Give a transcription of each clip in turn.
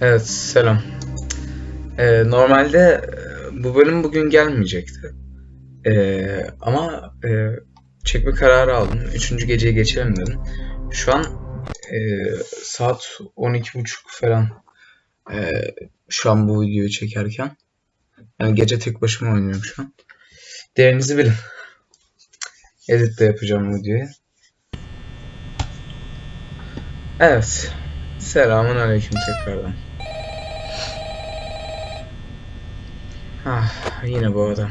Evet, selam. Ee, normalde e, bu bölüm bugün gelmeyecekti. Ee, ama e, çekme kararı aldım. Üçüncü geceye geçelim dedim. Şu an e, saat 12.30 falan. E, şu an bu videoyu çekerken. Yani gece tek başıma oynuyorum şu an. Değerinizi bilin. Edit de yapacağım videoyu. Evet. Selamun aleyküm tekrardan. Ah, yine bu adam.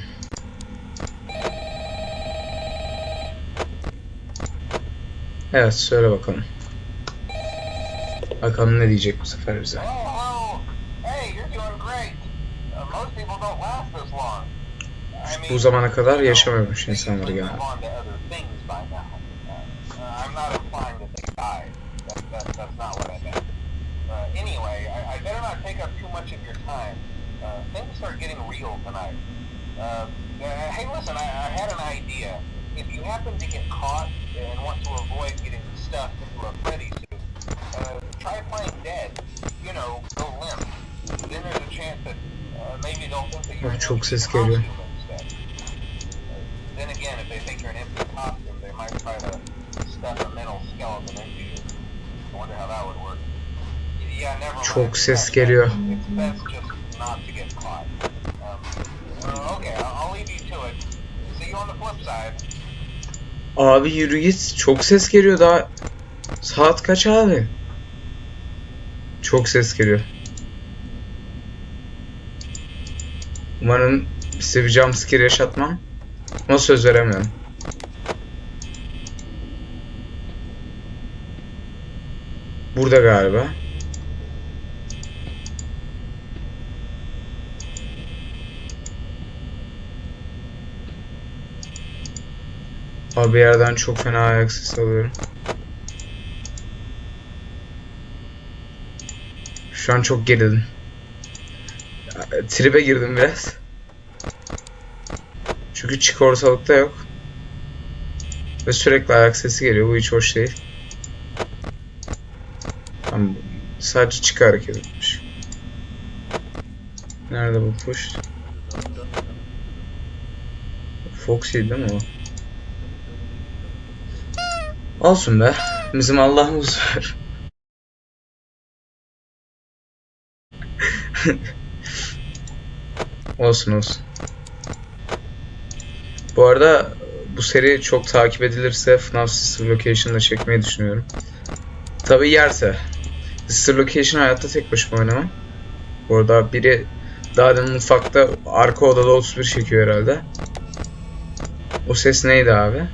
Evet, söyle bakalım. Bakalım ne diyecek bu sefer bize. Oh, oh. Uh, Bu zamana kadar they insanlar genelde. Not take up too much of your time. Uh, things start getting real tonight. Uh, uh, hey, listen, I, I had an idea. If you happen to get caught and want to avoid getting stuffed into a Freddy suit, uh, try playing dead. You know, go limp. Then there's a chance that uh, maybe they'll think that you're an empty costume instead. Then again, if they think you're an empty costume, they might try to stuff a mental skeleton into you. I wonder how that would work. Çok ses geliyor. Abi yürü git. Çok ses geliyor daha. Saat kaç abi? Çok ses geliyor. Umarım size bir jumpscare yaşatmam. Ama söz veremiyorum. Burada galiba. Abi bir yerden çok fena ayak sesi alıyorum. Şu an çok gerildim. Tribe girdim biraz. Çünkü çık ortalıkta yok. Ve sürekli ayak sesi geliyor. Bu hiç hoş değil. Tamam, sadece çık hareket etmiş. Nerede bu push? Foxy değil mi o? Olsun be. Bizim Allah'ımız var. olsun olsun. Bu arada bu seri çok takip edilirse FNAF Sister Location'da çekmeyi düşünüyorum. Tabi yerse. Sister Location hayatta tek başıma oynamam. Bu arada biri daha demin mutfakta arka odada 31 çekiyor herhalde. O ses neydi abi?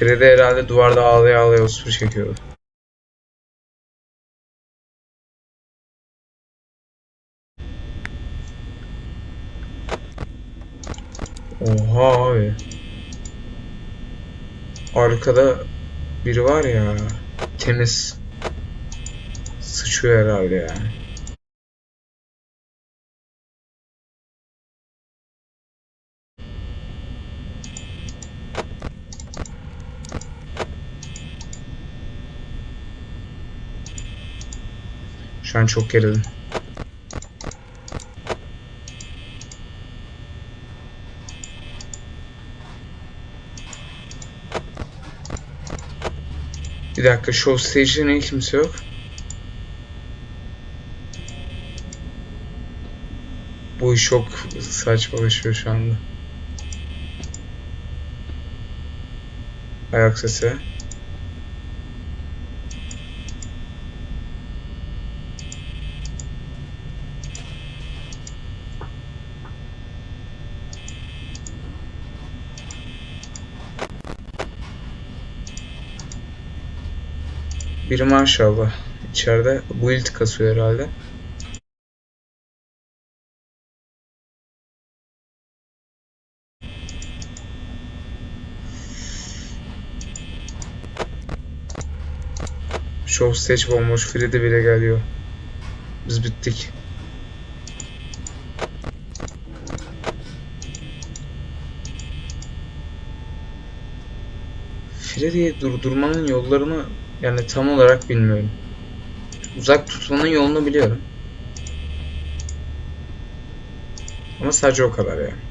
Freddy herhalde duvarda ağlaya ağlaya 31 çekiyordu. Oha abi. Arkada biri var ya. Temiz. Sıçıyor herhalde yani. Şu an çok gerildim. Bir dakika show stage'de niye kimse yok? Bu iş çok saçmalaşıyor şu anda. Ayak sesi. Biri maşallah içeride build kasıyor herhalde. Show stage bomboş. Freddy bile geliyor. Biz bittik. Freddy'yi durdurmanın yollarını yani tam olarak bilmiyorum. uzak tutmanın yolunu biliyorum. Ama sadece o kadar yani.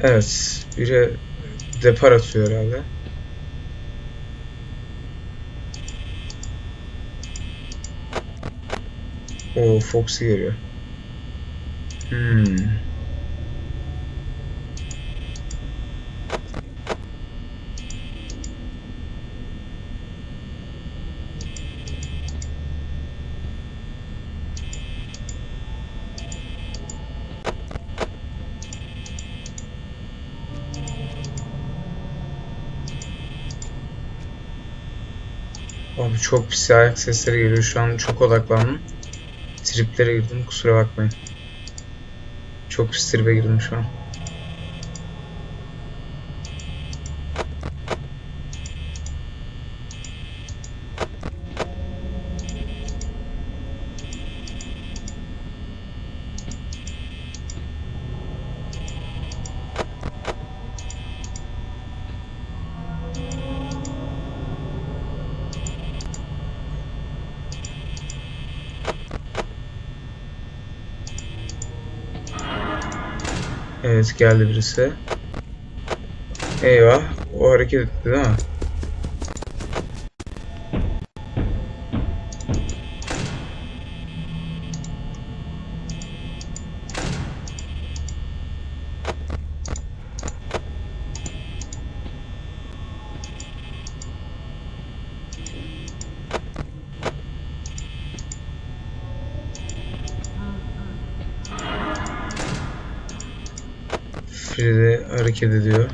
Evet. Biri depar atıyor herhalde. O Foxy geliyor. Hmm. Abi çok pis ayak sesleri geliyor. Şu an çok odaklandım. Triplere girdim. Kusura bakmayın. Çok pis tribe girdim şu an. Evet geldi birisi. Eyvah. O hareket etti değil mi? Fride hareket ediyor.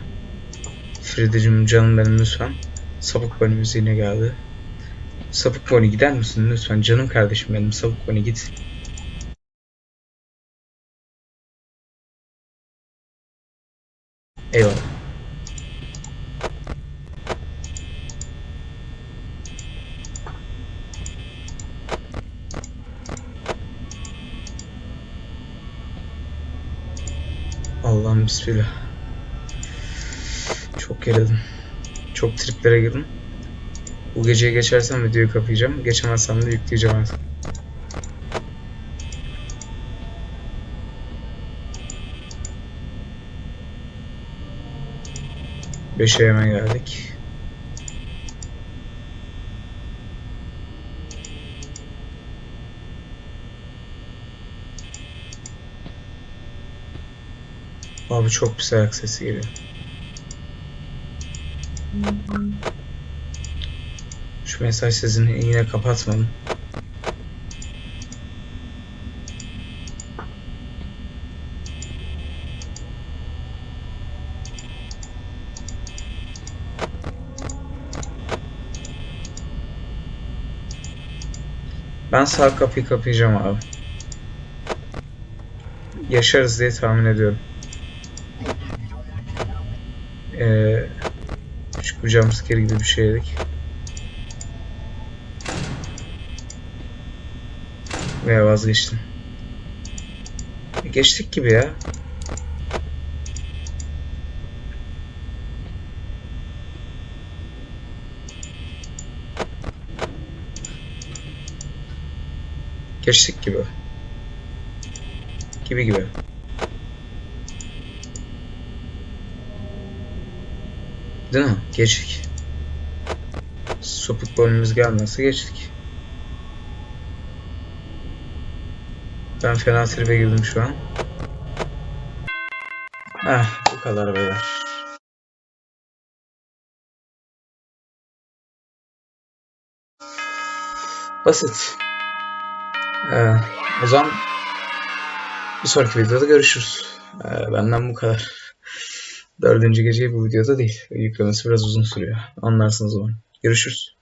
Fride'cim canım benim lütfen. Sapık Bunny müziğine geldi. Sapık Bunny gider misin lütfen? Canım kardeşim benim. Sapık Bunny git. Eyvallah. Bismillah. Çok gerildim. Çok triplere girdim. Bu geceye geçersem videoyu kapayacağım. Geçemezsem de yükleyeceğim artık. Beşe hemen geldik. Abi çok pis ayak sesi geliyor. Şu mesaj sesini yine kapatmadım. Ben sağ kapıyı kapayacağım abi. Yaşarız diye tahmin ediyorum. Ee, küçük bir jumpscare gibi bir şey yedik. Veya vazgeçtim. Geçtik gibi ya. Geçtik gibi. Gibi gibi. Değil mi? Geçtik. Sopuk bölümümüz gelmezse geçtik. Ben fena tribe girdim şu an. Eh bu kadar beyler. Basit. Ee, o zaman bir sonraki videoda görüşürüz. Ee, benden bu kadar. Dördüncü gece bu videoda değil. Yüklemesi biraz uzun sürüyor. Anlarsınız umarım. Görüşürüz.